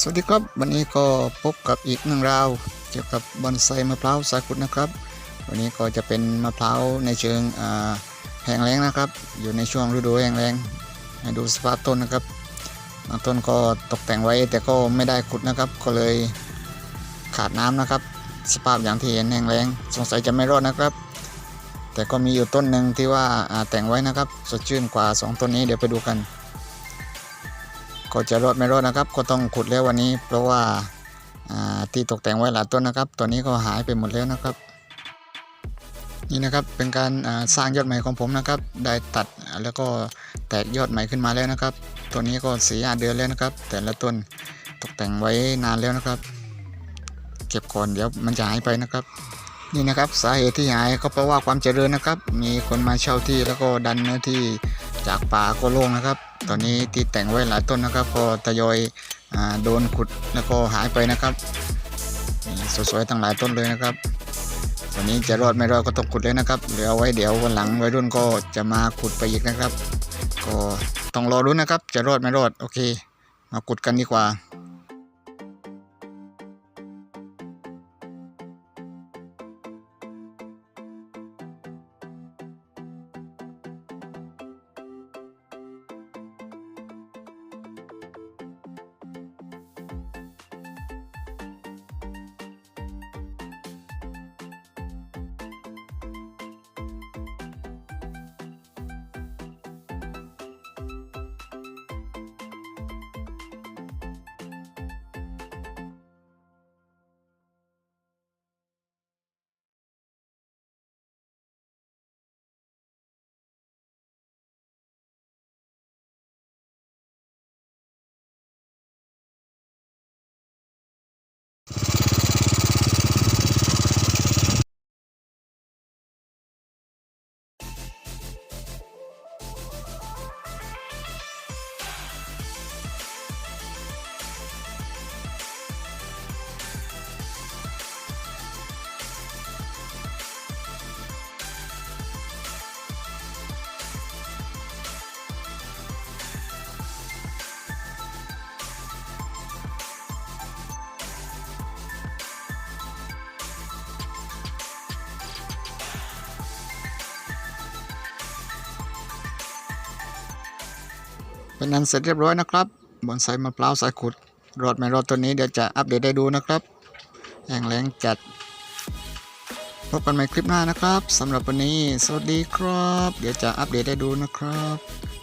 สวัสดีครับ วันนี้ก็พบกับอีกหนึ่งราว เกี่ยวกับบอนไซมะพร้าวสายขุดนะครับ วันนี้ก็จะเป็นมะพร้าวในเชิงแห้งแล้งนะครับ อยู่ในช่วงฤดูแห้งแล้งให้ดูสภาพต้นนะครับบางต้นก็ตกแต่งไว้แต่ก็ไม่ได้ขุดนะครับ ก็เลยขาดน้ำนะครับ สภาพอย่างที่เห็นแห้งแล้งสงสัยจะไม่รอดนะครับ แต่ก็มีอยู่ต้นหนึ่งที่ว่าอ่าแต่งไว้นะครับ สดชื่นกว่าสองต้นนี้เดี๋ยวไปดูกัน ก็จะรอดไม่รอดนะครับ ก็ต้องขุดแล้ววันนี้ เพราะว่าที่ตกแต่งไว้หลายต้นนะครับ ตอนนี้ก็หายไปหมดแล้วนะครับ นี่นะครับเป็นการสร้างยอดใหม่ของผมนะครับ ได้ตัดแล้วก็แตกยอดใหม่ขึ้นมาแล้วนะครับตัวนี้ก็สี่ห้าเดือนแล้วนะครับ แต่ละต้นตกแต่งไว้นานแล้วนะครับ เก็บก่อนเดี๋ยวมันจะหายไปนะครับนี่นะครับสาเหตุที่หายก็เพราะว่าความเจริญนะครับ มีคนมาเช่าที่แล้วก็ดันเนื้อที่ จากป่าก็โล่งนะครับ ตอนนี้ที่แต่งไว้หลายต้นนะครับ พอทยอยอโดนขุดแล้วก็หายไปนะครับสวยๆตั้งหลายต้นเลยนะครับวันนี้จะรอดไม่รอดก็ต้องขุดเลยนะครับเหลือไว้เดี๋ยววันหลังวัยรุ่นก็จะมาขุดไปอีกนะครับ ก็ต้องรอรุ้นนะครับ จะรอดไม่รอดโอเค มาขุดกันดีกว่า เป็นนั้นเสร็จเรียบร้อยนะครับบอนไซมะพร้าวสายขุด รอดไม่รอดตัวนี้เดี๋ยวจะอัปเดตได้ดูนะครับแห่งแรงจัด พบกันใหม่คลิปหน้านะครับสำหรับวันนี้ สวัสดีครับ เดี๋ยวจะอัปเดตได้ดูนะครับ